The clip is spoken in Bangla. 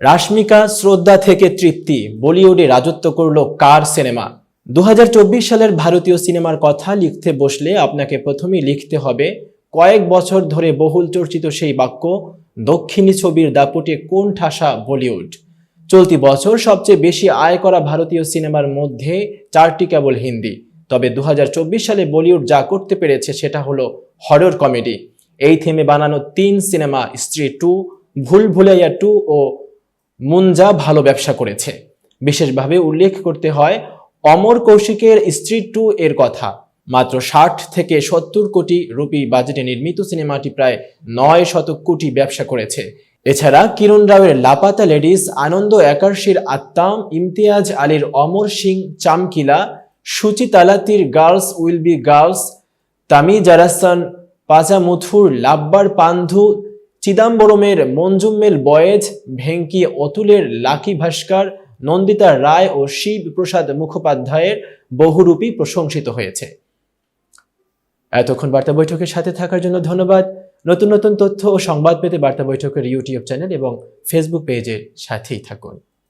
রাশমিকা শ্রদ্ধা থেকে তৃপ্তি, বলিউডে রাজত্ব করল কার সিনেমা? দু হাজার চব্বিশ সালের ভারতীয় সিনেমার কথা লিখতে বসলে আপনাকে প্রথমেই লিখতে হবে, কয়েক বছর ধরে বহুল চর্চিত সেই বাক্য, দক্ষিণী ছবির দাপুটে কোন ঠাসা বলিউড? চলতি বছর সবচেয়ে বেশি আয় করা ভারতীয় সিনেমার মধ্যে চারটি কেবল হিন্দি। তবে দু সালে বলিউড যা করতে পেরেছে সেটা হলো হরর কমেডি। এই থেমে বানানো তিন সিনেমা, স্ত্রী টু, ভুল ভুলাইয়া টু ও মুঞ্জা ভালো ব্যবসা করেছে। বিশেষভাবে উল্লেখ করতে হয় অমর কৌশিকের স্ত্রী টু এর কথা। মাত্র ষাট থেকে সত্তর কোটি রুপি বাজেটে নির্মিত সিনেমাটি প্রায় নয় শত কোটি ব্যবসা করেছে। এছাড়া কিরণ রাওয়ের লাপাতা লেডিস, আনন্দ একার্শির আত্মাম, ইমতিয়াজ আলীর Amar Singh, Chamkila Suchi তালাতির girls will be girls Tamizharasan পাজামুথুর Lubber Pandhu চিদাম্বরমের মঞ্জুম্মেল বয়েজ, ভেঙ্কি অতুলের লাকি ভাস্কর, নন্দিতা রায় ও শিব প্রসাদ মুখোপাধ্যায়ের বহুরূপী প্রশংসিত হয়েছে। এতক্ষণ বার্তা বৈঠকের সাথে থাকার জন্য ধন্যবাদ। নতুন নতুন তথ্য ও সংবাদ পেতে বার্তা বৈঠকের ইউটিউব চ্যানেল এবং ফেসবুক পেজের সাথেই থাকুন।